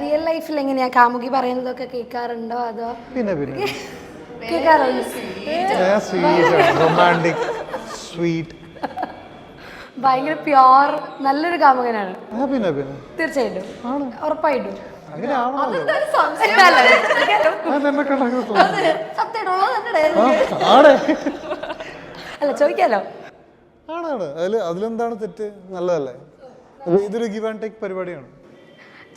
Real ലൈഫിൽ എങ്ങനെയാ? കാമുകി പറയുന്നതൊക്കെ കേൾക്കാറുണ്ടോ? അതോ പിന്നെ പിന്നെ. കേൾക്കാറുണ്ട്? ഞാൻ സ്വീറ്റ് റൊമാന്റിക് സ്വീറ്റ് ഭയങ്കര പ്യോർ നല്ലൊരു കാമുകനാണ്. ആ പിന്നെ പിന്നെ. തീർച്ചയായിട്ടും. ഉറപ്പായിട്ടും. അല്ല ചോദിക്കാലോ? ആണാണ്. അതിൽ അതിലെന്താണ് തെറ്റ്? നല്ലതല്ലേ? ഇത് ഇതൊരു ഗിവ് ആൻഡ് ടേക്ക് പരിപാടിയാണ്.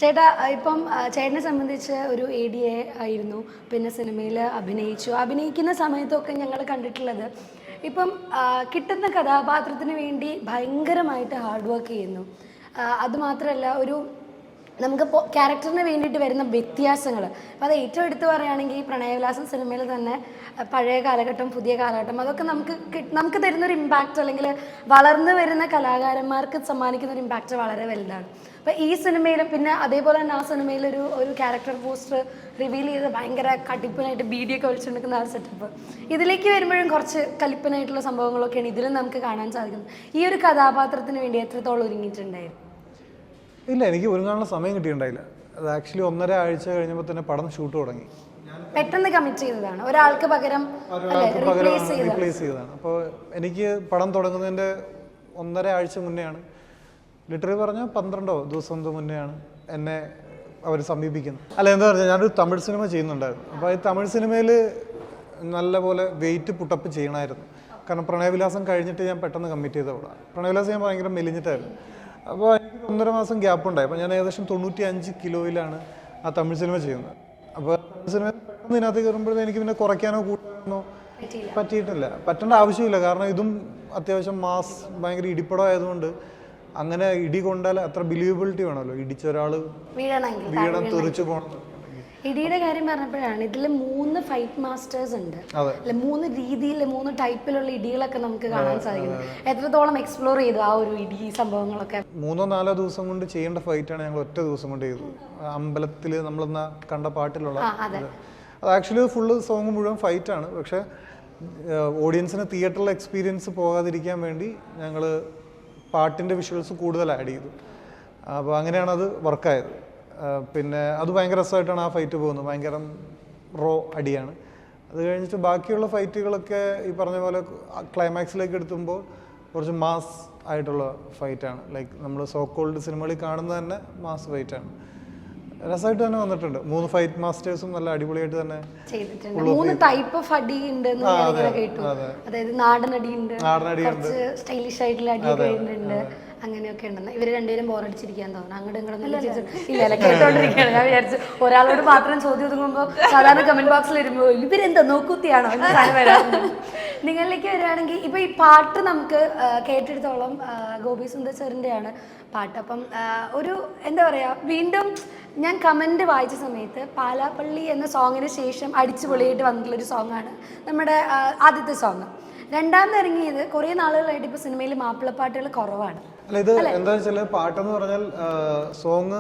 ചേട്ടാ ഇപ്പം ചേട്ടനെ സംബന്ധിച്ച് ഒരു എ ഡി എ ആയിരുന്നു. പിന്നെ സിനിമയിൽ അഭിനയിച്ചു. അഭിനയിക്കുന്ന സമയത്തൊക്കെ ഞങ്ങൾ കണ്ടിട്ടുള്ളത് ഇപ്പം കിട്ടുന്ന കഥാപാത്രത്തിന് വേണ്ടി ഭയങ്കരമായിട്ട് ഹാർഡ് വർക്ക് ചെയ്യുന്നു. അതുമാത്രമല്ല ഒരു നമുക്ക് ക്യാരക്ടറിന് വേണ്ടിയിട്ട് വരുന്ന വ്യത്യാസങ്ങൾ അപ്പോൾ അത് ഏറ്റവും എടുത്ത് പറയുകയാണെങ്കിൽ പ്രണയവിലാസം സിനിമയിൽ തന്നെ പഴയ കാലഘട്ടം പുതിയ കാലഘട്ടം അതൊക്കെ നമുക്ക് നമുക്ക് തരുന്നൊരു ഇമ്പാക്റ്റ് അല്ലെങ്കിൽ വളർന്നു വരുന്ന കലാകാരന്മാർക്ക് സമ്മാനിക്കുന്ന ഒരു ഇമ്പാക്റ്റ് വളരെ വലുതാണ്. അപ്പോൾ ഈ സിനിമയിലും പിന്നെ അതേപോലെ തന്നെ ആ സിനിമയിൽ ഒരു ഒരു ക്യാരക്ടർ പോസ്റ്റർ റിവീൽ ചെയ്ത് ഭയങ്കര കട്ടിപ്പനായിട്ട് ബീഡിയൊക്കെ വലിച്ചെടുക്കുന്ന ആ സെറ്റപ്പ് ഇതിലേക്ക് വരുമ്പോഴും കുറച്ച് കലിപ്പനായിട്ടുള്ള സംഭവങ്ങളൊക്കെയാണ് ഇതിലും നമുക്ക് കാണാൻ സാധിക്കുന്നത്. ഈ ഒരു കഥാപാത്രത്തിന് വേണ്ടി എത്രത്തോളം ഒരുങ്ങിയിട്ടുണ്ടായിരുന്നു? ഇല്ല എനിക്ക് ഒരുങ്ങാനുള്ള സമയം കിട്ടിയിട്ടുണ്ടായില്ല. അത് ആക്ച്വലി ഒന്നര ആഴ്ച കഴിഞ്ഞപ്പോൾ തന്നെ പടം ഷൂട്ട് തുടങ്ങി. പെട്ടെന്ന് കമ്മിറ്റ് ചെയ്തതാണ്. ഒരാൾക്ക് പകരം റീപ്ലേസ് ചെയ്തതാണ്. അപ്പോൾ എനിക്ക് പടം തുടങ്ങുന്നതിന്റെ ഒന്നര ആഴ്ച മുന്നെയാണ്. ലിറ്ററലി പറഞ്ഞാൽ പന്ത്രണ്ടോ ദിവസം എന്തോ മുന്നെയാണ് എന്നെ അവർ സമീപിക്കുന്നത്. അല്ല എന്താ പറഞ്ഞാൽ ഞാനൊരു തമിഴ് സിനിമ ചെയ്യുന്നുണ്ടായിരുന്നു. അപ്പോൾ ഈ തമിഴ് സിനിമയിൽ നല്ലപോലെ വെയിറ്റ് പുട്ടപ്പ് ചെയ്യണമായിരുന്നു കാരണം പ്രണയവിലാസം കഴിഞ്ഞിട്ട് ഞാൻ പെട്ടെന്ന് കമ്മിറ്റ് ചെയ്ത അവിടെ പ്രണയവിലാസം ഞാൻ ഭയങ്കര മെലിഞ്ഞിട്ടായിരുന്നു. അപ്പോൾ എനിക്ക് ഒന്നര മാസം ഗ്യാപ്പ് ഉണ്ടായി. അപ്പോൾ ഞാൻ ഏകദേശം തൊണ്ണൂറ്റി അഞ്ച് കിലോയിലാണ് ആ തമിഴ് സിനിമ ചെയ്യുന്നത്. അപ്പോൾ തമിഴ് സിനിമ പെട്ടെന്ന് ഇതിനകത്ത് കയറുമ്പോഴേ എനിക്ക് പിന്നെ കുറയ്ക്കാനോ കൂട്ടാനോ പറ്റിയിട്ടില്ല. പറ്റേണ്ട ആവശ്യമില്ല. കാരണം ഇതും അത്യാവശ്യം മാസ് ഭയങ്കര ഇടിപ്പടം ആയതുകൊണ്ട് അങ്ങനെ ഇടി കൊണ്ടാൽ അത്ര ബിലീവബിലിറ്റി വേണമല്ലോ. ഇടിച്ച ഒരാൾ വീണം തെറിച്ചു പോകണം. ഇടിയുടെ കാര്യം പറഞ്ഞപ്പോഴാണ് ഇതിൽ മൂന്ന് ഫൈറ്റ് മാസ്റ്റേഴ്സ് ഉണ്ട്. അല്ലെ മൂന്ന് രീതിയിൽ മൂന്ന് ടൈപ്പിലുള്ള ഇടികളൊക്കെ നമുക്ക് കാണാൻ സാധിക്കുന്നു. എത്രത്തോളം എക്സ്പ്ലോർ ചെയ്തു ആ ഒരു ഇടി സംഭവങ്ങളൊക്കെ? മൂന്നോ നാലോ ദിവസം കൊണ്ട് ചെയ്യേണ്ട ഫൈറ്റാണ് ഞങ്ങൾ ഒറ്റ ദിവസം കൊണ്ട് ചെയ്തു അമ്പലത്തിൽ നമ്മളെന്നാ കണ്ട പാട്ടിലുള്ള അതെ. ആക്ച്വലി ഫുള്ള് സോങ് മുഴുവൻ ഫൈറ്റാണ് പക്ഷേ ഓഡിയൻസിന് തിയേറ്ററിൽ എക്സ്പീരിയൻസ് പോകാതിരിക്കാൻ വേണ്ടി ഞങ്ങൾ പാട്ടിന്റെ വിഷ്വൽസ് കൂടുതൽ ആഡ് ചെയ്തു. അപ്പോൾ അങ്ങനെയാണ് അത് വർക്കായത് പിന്നെ അത് ഭയങ്കര രസമായിട്ടാണ് ആ ഫൈറ്റ് പോകുന്നത്. ഭയങ്കര റോ അടിയാണ്. അത് കഴിഞ്ഞിട്ട് ബാക്കിയുള്ള ഫൈറ്റുകളൊക്കെ ഈ പറഞ്ഞ പോലെ ക്ലൈമാക്സിലേക്ക് എടുത്തുമ്പോൾ കുറച്ച് മാസ് ആയിട്ടുള്ള ഫൈറ്റാണ് ലൈക്ക് നമ്മൾ സോ കോൾഡ് സിനിമകളിൽ കാണുന്ന തന്നെ മാസ് ഫൈറ്റാണ് രസമായിട്ട് തന്നെ വന്നിട്ടുണ്ട്. മൂന്ന് ഫൈറ്റ് മാസ്റ്റേഴ്സും നല്ല അടിപൊളിയായിട്ട് തന്നെ മൂന്ന് ടൈപ്പ് ഓഫ് അടി ഉണ്ട് കേട്ടു. അതായത് നാടൻ അടി ഉണ്ട് സ്റ്റൈലിഷ് ആയിട്ടുള്ള അടി ഉണ്ട് അങ്ങനെയൊക്കെ ഉണ്ടെന്ന്. ഇവർ രണ്ടുപേരും ബോറടിച്ചിരിക്കാൻ തോന്നുന്നു. അങ്ങോട്ടും ഇങ്ങോട്ടും ഇല്ല കേട്ടോണ്ടിരിക്കുകയാണ് ഞാൻ വിചാരിച്ചു ഒരാളോട് മാത്രം ചോദ്യം ഒതുങ്ങുമ്പോൾ സാധാരണ കമന്റ് ബോക്സിൽ വരുമ്പോൾ ഇവരെന്താ നോക്കുത്തിയാണോ എന്ന് സാധനം വരാറുണ്ട്. നിങ്ങളിലേക്ക് വരികയാണെങ്കിൽ ഇപ്പൊ ഈ പാട്ട് നമുക്ക് കേട്ടെടുത്തോളം ഗോപി സുന്ദർ സാറിന്റെയാണ് പാട്ട്. അപ്പം ഒരു എന്താ പറയാ വീണ്ടും ഞാൻ കമന്റ് വായിച്ച സമയത്ത് പാലാപ്പള്ളി എന്ന സോങ്ങിന് ശേഷം അടിച്ചുപൊളിയായിട്ട് വന്നിട്ടുള്ള ഒരു സോങ്ങാണ് നമ്മുടെ ആദ്യത്തെ സോങ് രണ്ടാമത് ഇറങ്ങിയത് കുറേ നാളുകളായിട്ട് ഇപ്പോൾ സിനിമയിൽ മാപ്പിളപ്പാട്ടുകൾ കുറവാണ്. അല്ല ഇത് എന്താ വെച്ചാൽ പാട്ടെന്ന് പറഞ്ഞാൽ സോങ്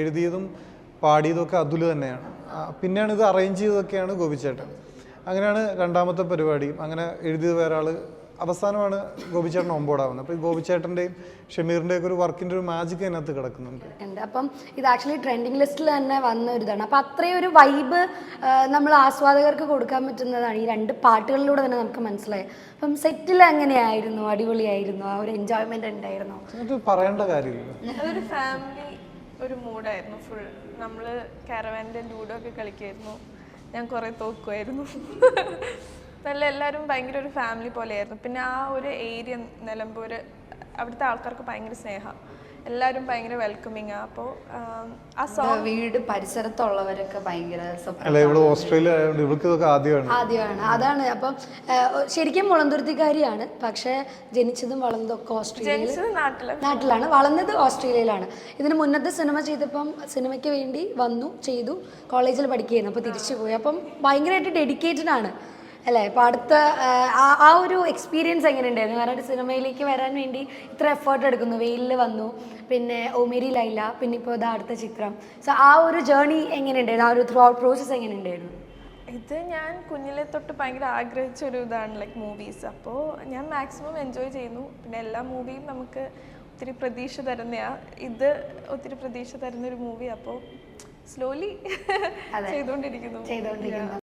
എഴുതിയതും പാടിയതും ഒക്കെ അതുൽ തന്നെയാണ്. പിന്നെയാണ് ഇത് അറേഞ്ച് ചെയ്തതൊക്കെയാണ് ഗോപിച്ചേട്ടൻ. അങ്ങനെയാണ് രണ്ടാമത്തെ പരിപാടിയും. അങ്ങനെ എഴുതിയത് വേറെ ആൾ അവസാനമാണ് ഗോപിച്ചേട്ടൻ ഒമ്പോടാവുന്നത് അപ്പോൾ ഈ ഗോപിച്ചേട്ടന്റെയും ഷമീറിന്റെ ഒക്കെ ഒരു വർക്കിന്റെ ഒരു മാജിക് അതിനകത്ത് കിടക്കുന്നുണ്ട്. ഉണ്ട്. അപ്പം ഇത് ആക്ച്വലി ട്രെൻഡിങ് ലിസ്റ്റിൽ തന്നെ വന്ന ഒരു ഇതാണ് അപ്പം അത്രയും ഒരു വൈബ് നമ്മൾ ആസ്വാദകർക്ക് കൊടുക്കാൻ പറ്റുന്നതാണ്. ഈ രണ്ട് പാട്ടുകളിലൂടെ തന്നെ നമുക്ക് മനസ്സിലായി. അപ്പം സെറ്റിൽ എങ്ങനെയായിരുന്നു? അടിപൊളിയായിരുന്നു? ആ ഒരു എൻജോയ്മെന്റ് ഉണ്ടായിരുന്നു? എന്നിട്ട് പറയേണ്ട കാര്യമില്ല അതൊരു ഫാമിലി ഒരു മൂഡായിരുന്നു ഫുൾ നമ്മൾ കാരവാന്റെ ലൂഡോ ഒക്കെ കളിക്കായിരുന്നു. ഞാൻ കുറേ തോക്കുമായിരുന്നു നല്ല എല്ലാവരും ഭയങ്കര ഒരു ഫാമിലി പോലെയായിരുന്നു. പിന്നെ ആ ഒരു ഏരിയ നിലമ്പൂർ അവിടുത്തെ ആൾക്കാർക്ക് ഭയങ്കര സ്നേഹം. എല്ലാവരും ഭയങ്കര വെൽക്കമിങ് അപ്പോൾ ആ സോങ് വീട് പരിസരത്തുള്ളവരൊക്കെ ഭയങ്കര support അല്ല ഇവിടെ ഓസ്ട്രേലിയ ആയതുകൊണ്ട് ഇവർക്ക് ഇതൊക്കെ ആദ്യമാണ്. ആദ്യമാണ്. അതാണ്. അപ്പം ശരിക്കും മുളന്തുരുത്തിക്കാരിയാണ് പക്ഷേ ജനിച്ചതും വളർന്നതൊക്കെ ഓസ്ട്രേലിയയിൽ ഓസ്ട്രേലിയ നാട്ടിലാണ്. വളർന്നത് ഓസ്ട്രേലിയയിലാണ്. ഇതിന് മുന്നത്തെ സിനിമ ചെയ്തപ്പം സിനിമയ്ക്ക് വേണ്ടി വന്നു ചെയ്തു. കോളേജിൽ പഠിക്കുകയായിരുന്നു. അപ്പോൾ തിരിച്ചു പോയി. അപ്പം ഭയങ്കരമായിട്ട് ഡെഡിക്കേറ്റഡ് ആണ്. അല്ലേ? അപ്പോൾ അടുത്ത ആ ഒരു എക്സ്പീരിയൻസ് എങ്ങനെ ഉണ്ടായിരുന്നു കാരണം ഒരു സിനിമയിലേക്ക് വരാൻ വേണ്ടി ഇത്ര എഫേർട്ട് എടുക്കുന്നു. വെയിലിൽ വന്നു. പിന്നെ ഒമേരി ലൈല പിന്നെ ഇപ്പോൾ ഇതാ അടുത്ത ചിത്രം. സോ ആ ഒരു ജേർണി എങ്ങനെ ഉണ്ടായിരുന്നു ആ ഒരു ത്രൂ ഔട്ട് പ്രോസസ് എങ്ങനെ ഉണ്ടായിരുന്നു ഇത് ഞാൻ കുഞ്ഞിലെ തൊട്ട് ഭയങ്കര ആഗ്രഹിച്ച ഒരു ഇതാണ് ലൈക്ക് മൂവീസ് അപ്പോൾ ഞാൻ മാക്സിമം എൻജോയ് ചെയ്യുന്നു. പിന്നെ എല്ലാ മൂവിയും നമുക്ക് ഒത്തിരി പ്രതീക്ഷ തരുന്നതാണ് ഇത് ഒത്തിരി പ്രതീക്ഷ തരുന്ന ഒരു മൂവി അപ്പോൾ സ്ലോലി ചെയ്തുകൊണ്ടിരിക്കുന്നു. ചെയ്തുകൊണ്ടിരിക്കുന്നു.